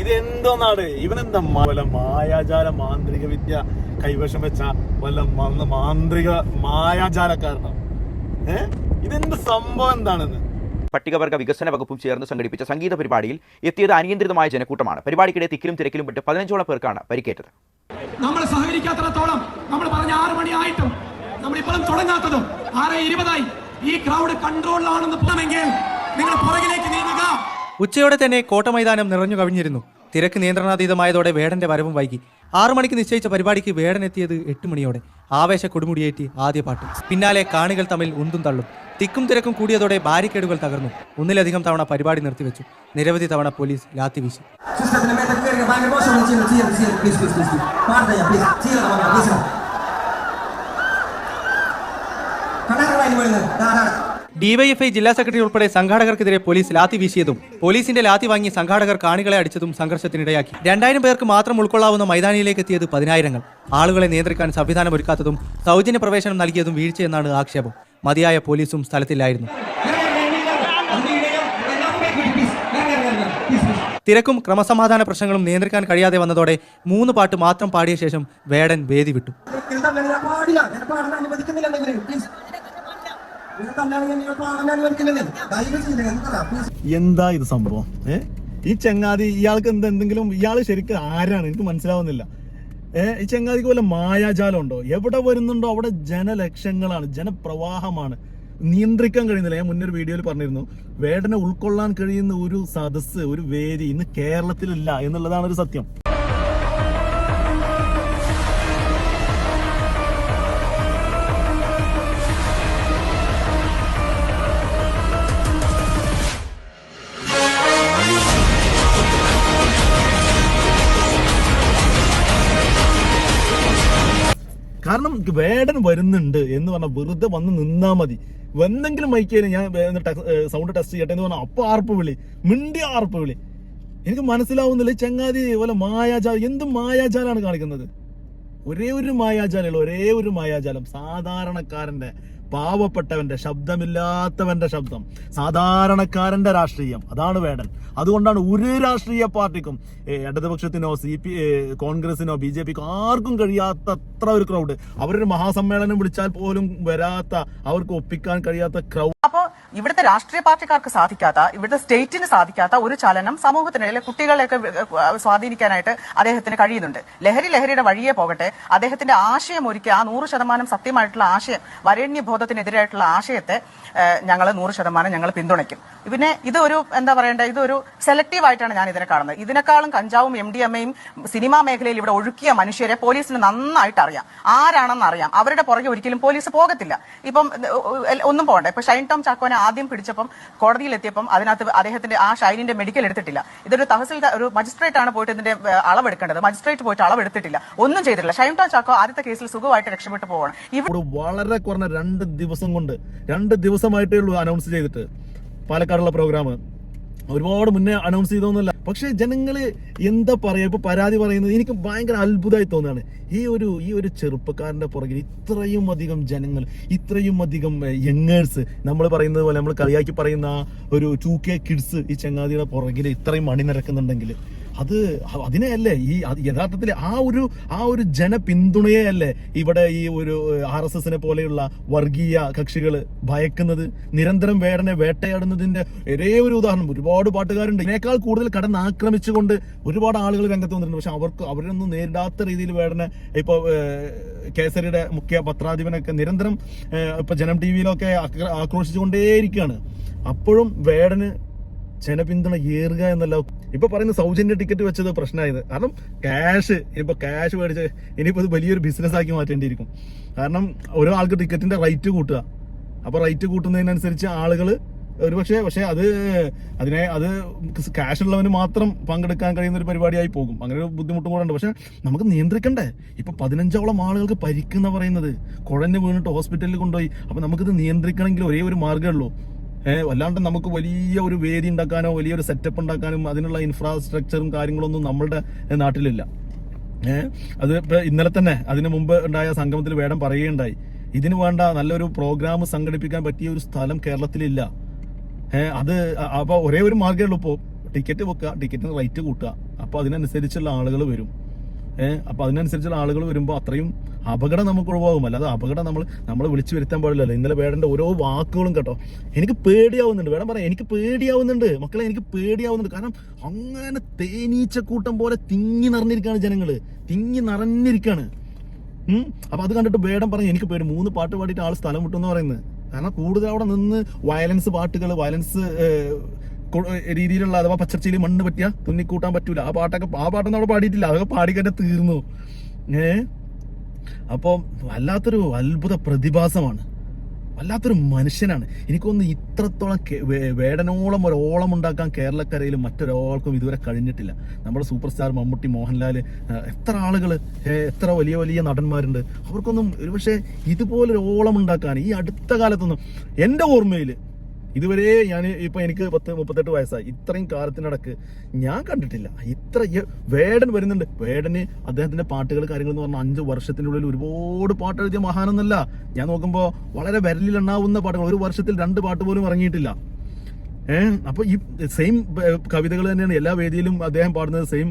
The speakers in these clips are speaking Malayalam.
ഇത് എന്തോന്നാണ് ഇവനെന്താ വല്ല മായാജാല മാന്ത്രിക വിദ്യ കൈവശം വെച്ച വല്ല മാന്ത്രിക മായാജാലക്കാരനോ? ഏ? ഇതെന്ത് സംഭവം എന്താണെന്ന്? പട്ടികവർഗ വികസന വകുപ്പും ചേർന്ന് സംഘടിപ്പിച്ച സംഗീത പരിപാടിയിൽ എത്തിയത് അനിയന്ത്രിതമായ ജനക്കൂട്ടമാണ്. പരിപാടിക്കിടെ തിക്കിലും തിരക്കിലും പെട്ട് പതിനഞ്ചോളം പേർക്കാണ് പരിക്കേറ്റത്. നമ്മൾ സഹകരിക്കാത്തിടത്തോളം നമ്മൾ പറഞ്ഞ ആറ് മണിയായിട്ടും നമ്മൾ ഇപ്പോഴും തുടങ്ങാത്തതും ആറ് ഇരുപതായി. ഈ ക്രൗഡ് കൺട്രോളിലാണെന്ന് പോകണമെങ്കിൽ നിങ്ങൾ പുറകിലേക്ക് നീങ്ങുക. ഉച്ചയോടെ തന്നെ കോട്ട മൈതാനം നിറഞ്ഞു കവിഞ്ഞിരുന്നു. തിരക്ക് നിയന്ത്രണാതീതമായതോടെ വേടന്റെ വരവും വൈകി. ആറു മണിക്ക് നിശ്ചയിച്ച പരിപാടിക്ക് വേടൻ എത്തിയത് എട്ട് മണിയോടെ. ആവേശ കൊടുമുടിയേറ്റി ആദ്യ പാട്ട്. പിന്നാലെ കാണികൾ തമ്മിൽ ഉന്തും തള്ളും. തിക്കും തിരക്കും കൂടിയതോടെ ബാരിക്കേഡുകൾ തകർന്നു. ഒന്നിലധികം തവണ പരിപാടി നിർത്തിവെച്ചു. നിരവധി തവണ പോലീസ് ലാത്തി വീശി. ഡിവൈഎഫ്ഐ ജില്ലാ സെക്രട്ടറി ഉൾപ്പെടെ സംഘാടകർക്കെതിരെ പോലീസ് ലാത്തി വീശിയതും പോലീസിന്റെ ലാത്തി വാങ്ങി സംഘാടകർ കാണികളെ അടിച്ചതും സംഘർഷത്തിനിടയാക്കി. രണ്ടായിരം പേർക്ക് മാത്രം ഉൾക്കൊള്ളാവുന്ന മൈതാനിയിലേക്ക് എത്തിയത് പതിനായിരങ്ങൾ. ആളുകളെ നിയന്ത്രിക്കാൻ സംവിധാനം ഒരുക്കാത്തതും സൗജന്യ പ്രവേശനം നൽകിയതും വീഴ്ചയെന്നാണ് ആക്ഷേപം. മതിയായ പോലീസും സ്ഥലത്തില്ലായിരുന്നു. തിരക്കും ക്രമസമാധാന പ്രശ്നങ്ങളും നിയന്ത്രിക്കാൻ കഴിയാതെ വന്നതോടെ മൂന്ന് പാട്ട് മാത്രം പാടിയ ശേഷം വേടൻ വേദി വിട്ടു. എന്താ? ഇത് സംഭവം? ഏ? ഈ ചങ്ങാതി ഇയാൾക്ക് എന്ത് എന്തെങ്കിലും ഇയാൾ ശരിക്കും ആരാണ്? എനിക്ക് മനസ്സിലാവുന്നില്ല. ഏ ഈ ചങ്ങാതിക്ക് വല്ല മായാജാലം ഉണ്ടോ? എവിടെ വരുന്നുണ്ടോ? അവിടെ ജനലക്ഷങ്ങളാണ് ജനപ്രവാഹമാണ്. നിയന്ത്രിക്കാൻ കഴിയുന്നില്ല. ഞാൻ മുന്നൊരു വീഡിയോയിൽ പറഞ്ഞിരുന്നു. വേടനെ ഉൾക്കൊള്ളാൻ കഴിയുന്ന ഒരു സദസ്സ് ഒരു വേദി ഇന്ന് കേരളത്തിലില്ല എന്നുള്ളതാണ് ഒരു സത്യം. കാരണം വേടൻ വരുന്നുണ്ട് എന്ന് പറഞ്ഞാൽ വെറുതെ വന്ന് നിന്നാ മതി. വന്നെങ്കിലും മൈക്കേന് ഞാൻ സൗണ്ട് ടെസ്റ്റ് ചെയ്യട്ടെ എന്ന് പറഞ്ഞാൽ അപ്പൊ ആർപ്പ് വിളി. മിണ്ടി ആർപ്പ് വിളി. എനിക്ക് മനസ്സിലാവുന്നില്ല ചങ്ങാതി പോലെ മായാജാലം എന്ത് മായാജാലാണ് കാണിക്കുന്നത്? ഒരേ ഒരു മായാജാലം ഒരേ ഒരു മായാജാലം. സാധാരണക്കാരന്റെ പാവപ്പെട്ടവന്റെ ശബ്ദമില്ലാത്തവന്റെ ശബ്ദം. സാധാരണക്കാരന്റെ രാഷ്ട്രീയം. അതാണ് വേടൻ. അതുകൊണ്ടാണ് ഒരു രാഷ്ട്രീയ പാർട്ടിക്കും ഇടതുപക്ഷത്തിനോ സി പി കോൺഗ്രസിനോ ബി ജെ പിക്കോ ആർക്കും കഴിയാത്തത്ര ഒരു ക്രൗഡ് അവരൊരു മഹാസമ്മേളനം വിളിച്ചാൽ പോലും വരാത്ത അവർക്ക് ഒപ്പിക്കാൻ കഴിയാത്ത ക്രൗഡ് ഇവിടുത്തെ രാഷ്ട്രീയ പാർട്ടിക്കാർക്ക് സാധിക്കാത്ത ഇവിടുത്തെ സ്റ്റേറ്റിന് സാധിക്കാത്ത ഒരു ചലനം സമൂഹത്തിനിടയിലെ കുട്ടികളെയൊക്കെ സ്വാധീനിക്കാനായിട്ട് അദ്ദേഹത്തിന് കഴിയുന്നുണ്ട്. ലഹരി ലഹരിയുടെ വഴിയെ പോകട്ടെ. അദ്ദേഹത്തിന്റെ ആശയം ഒരുക്കി ആ നൂറ് ശതമാനം സത്യമായിട്ടുള്ള ആശയം വരേണ്യ ബോധത്തിനെതിരായിട്ടുള്ള ആശയത്തെ ഞങ്ങൾ നൂറ് ശതമാനം ഞങ്ങൾ പിന്തുണയ്ക്കും. പിന്നെ ഇതൊരു എന്താ പറയണ്ടേ ഇതൊരു സെലക്റ്റീവ് ആയിട്ടാണ് ഞാൻ ഇതിനെ കാണുന്നത്. ഇതിനേക്കാളും കഞ്ചാവും എം ഡി എമ്മയും സിനിമാ മേഖലയിൽ ഇവിടെ ഒഴുക്കിയ മനുഷ്യരെ പോലീസിന് നന്നായിട്ട് അറിയാം. ആരാണെന്ന് അറിയാം. അവരുടെ പുറകെ ഒരിക്കലും പോലീസ് പോകത്തില്ല. ഇപ്പം ഒന്നും പോകണ്ട. ഇപ്പൊ ഷൈൻ ടോം ചാക്കോനെ ആദ്യം പിടിച്ചപ്പം കോടതിയിൽ എത്തിയപ്പം അതിനകത്ത് അദ്ദേഹത്തിന്റെ ആ ഷൈനിന്റെ മെഡിക്കൽ എടുത്തിട്ടില്ല. ഇതൊരു തഹസിൽദാർ ഒരു മജിസ്ട്രേറ്റ് ആണ് പോയിട്ട് ഇതിന്റെ അളവ് അളവെടുക്കേണ്ടത്. മജിസ്ട്രേറ്റ് പോയിട്ട് അളവെടുത്തിട്ടില്ല. ഒന്നും ചെയ്തിട്ടില്ല. ഷൈം ടോം ചാക്കോ ആദ്യത്തെ കേസിൽ സുഖമായിട്ട് രക്ഷപ്പെട്ടു ഇവിടെ ഇവിടെ വളരെ കുറഞ്ഞ രണ്ട് ദിവസം കൊണ്ട് രണ്ട് ദിവസമായിട്ടേ ഉള്ളൂ അനൗൺസ് ചെയ്തിട്ട്. പാലക്കാടുള്ള പ്രോഗ്രാം ഒരുപാട് മുന്നേ അനൗൺസ് ചെയ്തൊന്നുമല്ല പക്ഷെ ജനങ്ങൾ എന്താ പറയാ ഇപ്പൊ പരാതി പറയുന്നത് എനിക്ക് ഭയങ്കര അത്ഭുതമായി തോന്നുകയാണ്. ഈ ഒരു ഈ ഒരു ചെറുപ്പക്കാരന്റെ പുറകിൽ ഇത്രയും അധികം ജനങ്ങൾ ഇത്രയും അധികം യങ്ങേഴ്സ് നമ്മൾ പറയുന്നത് പോലെ നമ്മൾ കളിയാക്കി പറയുന്ന ഒരു ടു കെ കിഡ്സ് ഈ ചങ്ങാതിയുടെ പുറകിൽ ഇത്രയും അണിനിരക്കുന്നുണ്ടെങ്കിൽ അത് അതിനെയല്ലേ ഈ യഥാർത്ഥത്തിൽ ആ ഒരു ആ ഒരു ജനപിന്തുണയെ അല്ലേ ഇവിടെ ഈ ഒരു ആർ എസ് എസിനെ പോലെയുള്ള വർഗീയ കക്ഷികൾ ഭയക്കുന്നത്? നിരന്തരം വേടനെ വേട്ടയാടുന്നതിന്റെ ഒരേ ഒരു ഉദാഹരണം ഒരുപാട് പാട്ടുകാരുണ്ട്. ഇതിനേക്കാൾ കൂടുതൽ കടന്ന് ആക്രമിച്ചുകൊണ്ട് ഒരുപാട് ആളുകൾ രംഗത്ത് വന്നിട്ടുണ്ട്. പക്ഷെ അവർക്ക് അവരൊന്നും നേരിടാത്ത രീതിയിൽ വേടനെ ഇപ്പൊ കേസരിയുടെ മുഖ്യ പത്രാധിപനൊക്കെ നിരന്തരം ഇപ്പൊ ജനം ടി വിയിലൊക്കെ ആക്രോശിച്ചുകൊണ്ടേയിരിക്കുകയാണ്. അപ്പോഴും വേടന് ജനപിന്തുണ ഏറുക എന്നല്ല. ഇപ്പൊ പറയുന്ന സൗജന്യ ടിക്കറ്റ് വെച്ചത് പ്രശ്നമായത്. കാരണം ക്യാഷ് ഇപ്പൊ ക്യാഷ് മേടിച്ച് ഇനിയിപ്പോ ഇത് വലിയൊരു ബിസിനസ് ആക്കി മാറ്റേണ്ടിയിരിക്കും. കാരണം ഓരോ ആൾക്ക് ടിക്കറ്റിന്റെ റേറ്റ് കൂട്ടുക. അപ്പൊ റേറ്റ് കൂട്ടുന്നതിനനുസരിച്ച് ആളുകൾ ഒരു പക്ഷേ പക്ഷേ അത് അതിനെ അത് ക്യാഷ് ഉള്ളവന് മാത്രം പങ്കെടുക്കാൻ കഴിയുന്ന ഒരു പരിപാടിയായി പോകും. അങ്ങനെ ഒരു ബുദ്ധിമുട്ടും കൂടെ ഉണ്ട്. പക്ഷെ നമുക്ക് നിയന്ത്രിക്കണ്ടേ? ഇപ്പൊ പതിനഞ്ചോളം ആളുകൾക്ക് പരിക്കുന്ന പറയുന്നത് കുഴഞ്ഞു വീണിട്ട് ഹോസ്പിറ്റലിൽ കൊണ്ടുപോയി. അപ്പൊ നമുക്കിത് നിയന്ത്രിക്കണമെങ്കിൽ ഒരേ ഒരു മാർഗമേ ഉള്ളൂ. ഏഹ് വല്ലാണ്ട് നമുക്ക് വലിയ ഒരു വേദി ഉണ്ടാക്കാനോ വലിയൊരു സെറ്റപ്പ് ഉണ്ടാക്കാനും അതിനുള്ള ഇൻഫ്രാസ്ട്രക്ചറും കാര്യങ്ങളൊന്നും നമ്മളുടെ നാട്ടിലില്ല. അത് ഇപ്പൊ ഇന്നലെ തന്നെ അതിനു മുമ്പ് ഉണ്ടായ സംഗമത്തിൽ വേടം പറയുകയുണ്ടായി. ഇതിന് വേണ്ട നല്ലൊരു പ്രോഗ്രാം സംഘടിപ്പിക്കാൻ പറ്റിയ ഒരു സ്ഥലം കേരളത്തിലില്ല. അത് അപ്പോൾ അപ്പൊ ഒരേ ഒരു മാർഗമേ ഉള്ളൂ. ടിക്കറ്റ് വെക്കുക ടിക്കറ്റിന് റേറ്റ് കൂട്ടുക. അപ്പോൾ അതിനനുസരിച്ചുള്ള ആളുകൾ വരും. ഏഹ് അപ്പൊ അതിനനുസരിച്ചുള്ള ആളുകൾ വരുമ്പോൾ അത്രയും അപകടം നമുക്ക് ഒഴിവാകും. അല്ലാതെ അപകടം നമ്മൾ നമ്മൾ വിളിച്ചു വരുത്താൻ പാടില്ലല്ലോ. ഇന്നലെ വേടേണ്ട ഓരോ വാക്കുകളും കേട്ടോ. എനിക്ക് പേടിയാവുന്നുണ്ട്. വേണം പറയാം എനിക്ക് പേടിയാവുന്നുണ്ട്. മക്കളെ എനിക്ക് പേടിയാവുന്നുണ്ട്. കാരണം അങ്ങനെ തേനീച്ചക്കൂട്ടം പോലെ തിങ്ങി നിറഞ്ഞിരിക്കുകയാണ് ജനങ്ങൾ തിങ്ങി നിറഞ്ഞിരിക്കുകയാണ്. അപ്പൊ അത് കണ്ടിട്ട് വേടം പറഞ്ഞു എനിക്ക് പേടി. മൂന്ന് പാട്ട് പാടിയിട്ട് ആൾ സ്ഥലം വിട്ടു എന്ന് പറയുന്നത്. കാരണം കൂടുതൽ അവിടെ നിന്ന് വയലൻസ് പാട്ടുകൾ വയലൻസ് രീതിയിലുള്ള അഥവാ പച്ചർച്ചയിൽ മണ്ണ് പറ്റിയ തുന്നിക്കൂട്ടാൻ പറ്റൂല. ആ പാട്ടൊക്കെ ആ പാട്ടൊന്നും അവിടെ പാടിയിട്ടില്ല. അതൊക്കെ പാടിക്കന്നെ തീർന്നു. ഏ? അപ്പോൾ വല്ലാത്തൊരു അത്ഭുത പ്രതിഭാസമാണ്. വല്ലാത്തൊരു മനുഷ്യനാണ്. എനിക്കൊന്ന് ഇത്രത്തോളം വേടനോളം ഒരോളം ഉണ്ടാക്കാൻ കേരളക്കരയിൽ മറ്റൊരാൾക്കും ഇതുവരെ കഴിഞ്ഞിട്ടില്ല. നമ്മുടെ സൂപ്പർ സ്റ്റാർ മമ്മൂട്ടി മോഹൻലാൽ എത്ര ആളുകൾ എത്ര വലിയ വലിയ നടന്മാരുണ്ട്. അവർക്കൊന്നും ഒരുപക്ഷെ ഇതുപോലൊരു ഓളം ഉണ്ടാക്കാൻ ഈ അടുത്ത കാലത്തൊന്നും എന്റെ ഓർമ്മയിൽ ഇതുവരെ ഞാൻ ഇപ്പൊ എനിക്ക് പത്ത് മുപ്പത്തെട്ട് വയസ്സായി. ഇത്രയും കാലത്തിനടക്ക് ഞാൻ കണ്ടിട്ടില്ല. ഇത്ര വേടൻ വരുന്നുണ്ട്. വേടന് അദ്ദേഹത്തിന്റെ പാട്ടുകൾ കാര്യങ്ങൾ എന്ന് പറഞ്ഞാൽ അഞ്ച് വർഷത്തിനുള്ളിൽ ഒരുപാട് പാട്ട് എഴുതിയ മഹാനൊന്നല്ല. ഞാൻ നോക്കുമ്പോൾ വളരെ വിരലിലെണ്ണാവുന്ന പാട്ടുകൾ. ഒരു വർഷത്തിൽ രണ്ട് പാട്ട് പോലും ഇറങ്ങിയിട്ടില്ല. ഏഹ് അപ്പൊ ഈ സെയിം കവിതകൾ തന്നെയാണ് എല്ലാ വേദിയിലും അദ്ദേഹം പാടുന്നത് സെയിം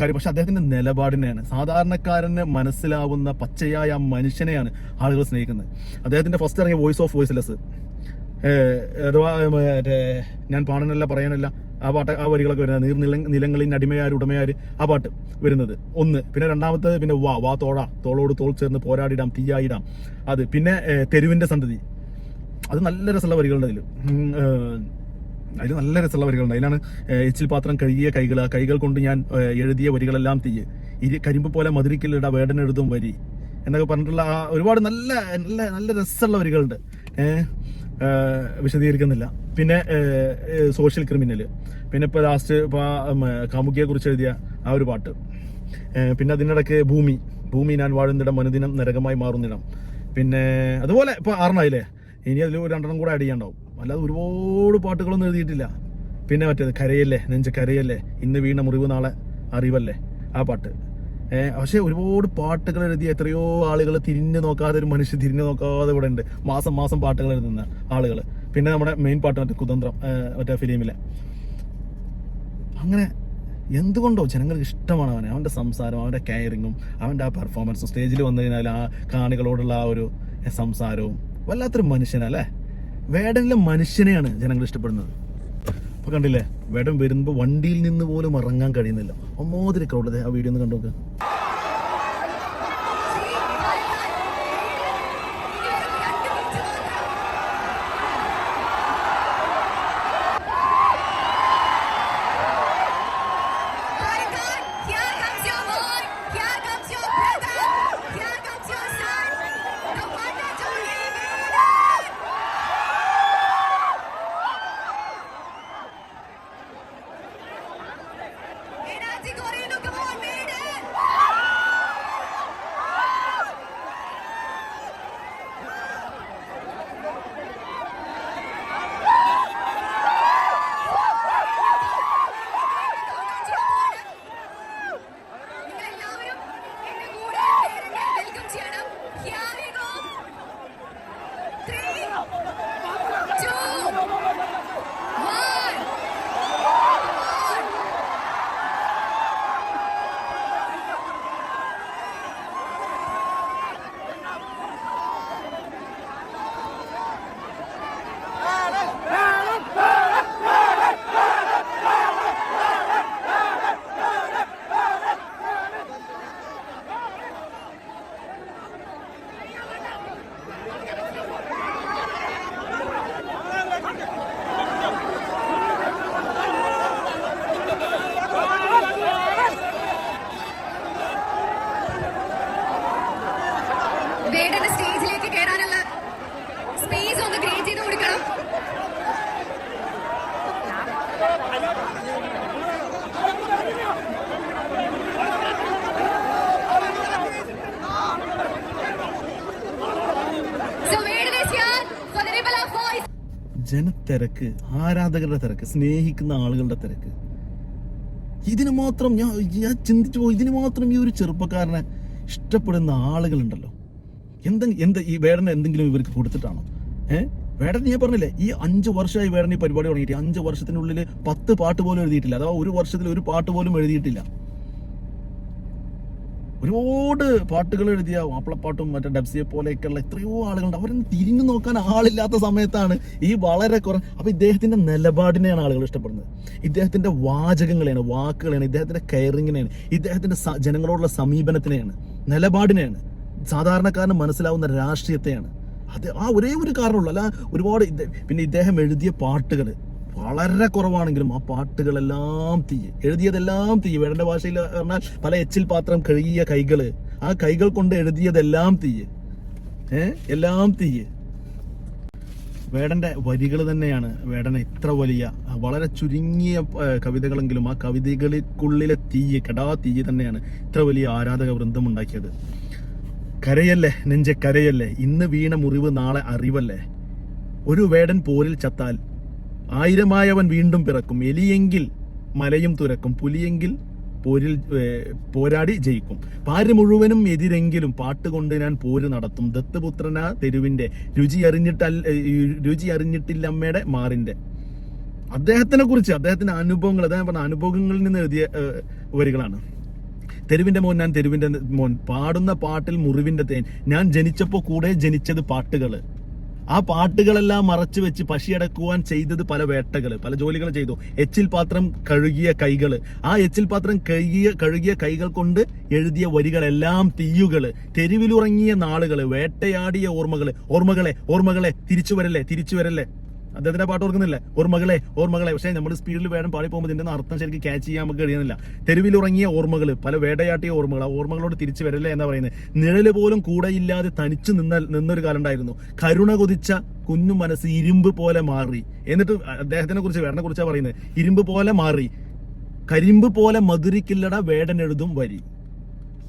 കാര്യം. പക്ഷെ അദ്ദേഹത്തിന്റെ നിലപാടിനെയാണ്. സാധാരണക്കാരന് മനസ്സിലാവുന്ന പച്ചയായ മനുഷ്യനെയാണ് ആളുകൾ സ്നേഹിക്കുന്നത്. അദ്ദേഹത്തിന്റെ ഫസ്റ്റ് ഇറങ്ങിയ വോയിസ് ഓഫ് വോയിസ്ലെസ് അഥവാ മറ്റേ ഞാൻ പാടാനല്ല പറയാനല്ല ആ പാട്ട് ആ വരികളൊക്കെ വരുന്നത് നീർ നില നിലങ്ങളിൽ അടിമയാർ ഉടമയാർ ആ പാട്ട് വരുന്നത്. ഒന്ന് പിന്നെ രണ്ടാമത്തെ പിന്നെ വാ വാ തോടാ തോളോട് തോൾ ചേർന്ന് പോരാടിടാം തീയായിടാം. അത് പിന്നെ തെരുവിന്റെ സന്തതി. അത് നല്ല രസമുള്ള വരികളുണ്ട് അതിൽ അതിൽ നല്ല രസമുള്ള വരികളുണ്ട്. അതിലാണ് എച്ചിൽ പാത്രം കഴുകിയ കൈകൾ കൈകൾ കൊണ്ട് ഞാൻ എഴുതിയ വരികളെല്ലാം തീയ്. ഇരി കരിമ്പ് പോലെ മധുരിക്കലിട വേടനെഴുതും വരി. എന്നൊക്കെ പറഞ്ഞിട്ടുള്ള ആ ഒരുപാട് നല്ല നല്ല നല്ല രസമുള്ള വരികളുണ്ട്. ഏഹ് വിശദീകരിക്കുന്നില്ല. പിന്നെ സോഷ്യൽ ക്രിമിനൽ പിന്നെ ഇപ്പോൾ ലാസ്റ്റ് ഇപ്പോൾ കാമുകിയെ കുറിച്ച് എഴുതിയ ആ ഒരു പാട്ട്. പിന്നെ അതിനിടയ്ക്ക് ഭൂമി. ഭൂമി ഞാൻ വാഴുന്നിടം മനുദിനം നരകമായി മാറുന്നിടം പിന്നെ അതുപോലെ ഇപ്പോൾ ആറെണ്ണായില്ലേ ഇനി അതിൽ രണ്ടെണ്ണം കൂടെ ആഡ് ചെയ്യാണ്ടാവും. അല്ലാതെ ഒരുപാട് പാട്ടുകളൊന്നും എഴുതിയിട്ടില്ല. പിന്നെ മറ്റേത് കരയല്ലേ? നെഞ്ച് കരയല്ലേ? ഇന്ന് വീണ മുറിവ് നാളെ അറിവല്ലേ? ആ പാട്ട്. പക്ഷെ ഒരുപാട് പാട്ടുകൾ എഴുതി എത്രയോ ആളുകൾ തിരിഞ്ഞു നോക്കാതെ ഒരു മനുഷ്യൻ തിരിഞ്ഞു നോക്കാതെ ഇവിടെ ഉണ്ട്. മാസം മാസം പാട്ടുകൾ എഴുതുന്ന ആളുകൾ പിന്നെ നമ്മുടെ മെയിൻ പാട്ട് മറ്റേ കുതന്ത്രം മറ്റേ ഫിലിമിലെ. അങ്ങനെ എന്തുകൊണ്ടോ ജനങ്ങൾക്ക് ഇഷ്ടമാണ് അവനെ. അവന്റെ സംസാരം അവന്റെ കെയറിങ്ങും അവന്റെ ആ പെർഫോമൻസും സ്റ്റേജിൽ വന്നു കഴിഞ്ഞാൽ ആ കാണികളോടുള്ള ആ ഒരു സംസാരവും വല്ലാത്തൊരു മനുഷ്യനല്ലേ വേടനിലെ മനുഷ്യനെയാണ് ജനങ്ങൾ ഇഷ്ടപ്പെടുന്നത്. അപ്പൊ കണ്ടില്ലേ? വേടം വരുമ്പോൾ വണ്ടിയിൽ നിന്ന് പോലും ഇറങ്ങാൻ കഴിയുന്നില്ല. ഒന്നോതിരി ക്രൗഡ് ആ വീഡിയോ ഒന്ന് കണ്ടു നോക്ക്. ജനത്തിരക്ക് ആരാധകരുടെ തിരക്ക് സ്നേഹിക്കുന്ന ആളുകളുടെ തിരക്ക്. ഇതിന് മാത്രം ഞാൻ ഞാൻ ചിന്തിച്ചു പോയി ഇതിന് മാത്രം ഈ ഒരു ചെറുപ്പക്കാരനെ ഇഷ്ടപ്പെടുന്ന ആളുകളുണ്ടല്ലോ. എന്തെങ്കിലും എന്ത് ഈ വേടന എന്തെങ്കിലും ഇവർക്ക് കൊടുത്തിട്ടാണോ? ഏഹ് വേടൻ ഞാൻ പറഞ്ഞില്ലേ ഈ അഞ്ച് വർഷമായി വേടൻ ഈ പരിപാടി തുടങ്ങിയിട്ട് അഞ്ച് വർഷത്തിനുള്ളിൽ പത്ത് പാട്ട് പോലും എഴുതിയിട്ടില്ല. അഥവാ ഒരു വർഷത്തിൽ ഒരു പാട്ട് പോലും എഴുതിയിട്ടില്ല. ഒരുപാട് പാട്ടുകൾ എഴുതിയ മാപ്പിളപ്പാട്ടും മറ്റേ ഡബ്സിയെ പോലെയൊക്കെയുള്ള എത്രയോ ആളുകളുണ്ട്. അവരൊന്നും തിരിഞ്ഞു നോക്കാൻ ആളില്ലാത്ത സമയത്താണ് ഈ വളരെ കുറ അപ്പൊ ഇദ്ദേഹത്തിന്റെ നിലപാടിനെയാണ് ആളുകൾ ഇഷ്ടപ്പെടുന്നത്. ഇദ്ദേഹത്തിന്റെ വാചകങ്ങളെയാണ് വാക്കുകളെയാണ് ഇദ്ദേഹത്തിന്റെ കെയറിങ്ങിനെയാണ് ഇദ്ദേഹത്തിന്റെ സ- ജനങ്ങളോടുള്ള സമീപനത്തിനെയാണ് നിലപാടിനെയാണ് സാധാരണക്കാരന് മനസ്സിലാവുന്ന രാഷ്ട്രീയത്തെയാണ്. അത് ആ ഒരേ ഒരു കാരണമുള്ളൂ. അല്ല ഒരുപാട് പിന്നെ ഇദ്ദേഹം എഴുതിയ പാട്ടുകൾ വളരെ കുറവാണെങ്കിലും ആ പാട്ടുകളെല്ലാം തീ എഴുതിയതെല്ലാം തീ വേടന്റെ ഭാഷയിൽ പറഞ്ഞാൽ പല എച്ചിൽ പാത്രം കഴുകിയ കൈകൾ. ആ കൈകൾ കൊണ്ട് എഴുതിയതെല്ലാം തീ ഏ? എല്ലാം തീ വേടന്റെ വരികൾ തന്നെയാണ് വേടന ഇത്ര വലിയ വളരെ ചുരുങ്ങിയ കവിതകളെങ്കിലും ആ കവിതകൾക്കുള്ളിലെ തീ കടാ തീ തന്നെയാണ് ഇത്ര വലിയ ആരാധക വൃന്ദം ഉണ്ടാക്കിയത്. കരയല്ലേ നെഞ്ചെ കരയല്ലേ? ഇന്ന് വീണ മുറിവ് നാളെ അറിവല്ലേ? ഒരു വേടൻ പോരിൽ ചത്താൽ ആയിരമായവൻ വീണ്ടും പിറക്കും. എലിയെങ്കിൽ മലയും തുരക്കും. പുലിയെങ്കിൽ പോരിൽ പോരാടി ജയിക്കും. പാര് മുഴുവനും എതിരെങ്കിലും പാട്ടുകൊണ്ട് ഞാൻ പോര് നടത്തും. ദത്തപുത്രന തെരുവിന്റെ രുചി അറിഞ്ഞിട്ടല്ല രുചി അറിഞ്ഞിട്ടില്ല അമ്മയുടെ മാറിന്റെ അദ്ദേഹത്തിനെ കുറിച്ച് അദ്ദേഹത്തിന്റെ അനുഭവങ്ങൾ അദ്ദേഹം പറഞ്ഞ അനുഭവങ്ങളിൽ നിന്ന് എഴുതിയ വരികളാണ്. തെരുവിന്റെ മോൻ ഞാൻ തെരുവിന്റെ മോൻ. പാടുന്ന പാട്ടിൽ മുറിവിന്റെ തേൻ. ഞാൻ ജനിച്ചപ്പോ കൂടെ ജനിച്ചത് പാട്ടുകൾ. ആ പാട്ടുകളെല്ലാം മറച്ചു വെച്ച് പശിയടക്കുവാൻ ചെയ്തത് പല വേട്ടകൾ പല ജോലികൾ ചെയ്തു. എച്ചിൽ പാത്രം കഴുകിയ കൈകൾ ആ എച്ചിൽ പാത്രം കഴുകിയ കഴുകിയ കൈകൾ കൊണ്ട് എഴുതിയ വരികളെല്ലാം തീയുകൾ തെരുവിലുറങ്ങിയ നാളുകൾ വേട്ടയാടിയ ഓർമ്മകൾ ഓർമ്മകളെ ഓർമ്മകളെ തിരിച്ചു വരല്ലേ തിരിച്ചു വരല്ലേ? അദ്ദേഹത്തിന്റെ പാട്ട് ഓർക്കുന്നില്ല? ഓർമ്മകളെ ഓർമ്മകളെ പക്ഷേ നമ്മൾ സ്പീഡിൽ വേണം പാടി പോകുമ്പോൾ ഇതിന്റെ അർത്ഥം ശരിക്കും ക്യാച്ച് ചെയ്യാൻ നമുക്ക് കഴിയുന്നില്ല. തെരുവിലുറങ്ങിയ ഓർമ്മകൾ പല വേടയാട്ടിയ ഓർമ്മകൾ ആ ഓർമ്മകളോട് തിരിച്ചു വരല്ലേ എന്ന് പറയുന്നത് നിഴൽ പോലും കൂടെയില്ലാതെ തനിച്ചു നിന്ന നിന്നൊരു കാലം ഉണ്ടായിരുന്നു കരുണ കൊതിച്ച കുഞ്ഞു മനസ്സ് ഇരുമ്പ് പോലെ മാറി. എന്നിട്ട് അദ്ദേഹത്തിനെ കുറിച്ച് വേടനെ കുറിച്ചാണ് പറയുന്നത് ഇരുമ്പ് പോലെ മാറി. കരിമ്പ് പോലെ മധുരിക്കില്ലട വേടനെഴുതും വരി.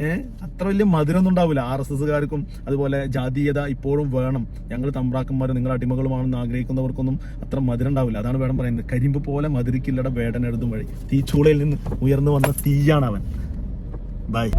ഏഹ് അത്ര വലിയ മധുരമൊന്നും ഉണ്ടാവില്ല. ആർ എസ് എസ്സുകാർക്കും അതുപോലെ ജാതീയത ഇപ്പോഴും വേണം. ഞങ്ങൾ തമ്പ്രാക്കന്മാരും നിങ്ങൾ അടിമകളുമാണെന്ന് ആഗ്രഹിക്കുന്നവർക്കൊന്നും അത്ര മധുരം ഉണ്ടാവില്ല. അതാണ് വേണം പറയുന്നത്. കരിമ്പ് പോലെ മധുരിക്കില്ലട വേടൻ എഴുതും വഴി. തീച്ചൂളയിൽ നിന്ന് ഉയർന്നു വന്ന തീയാണ് അവൻ. ബൈ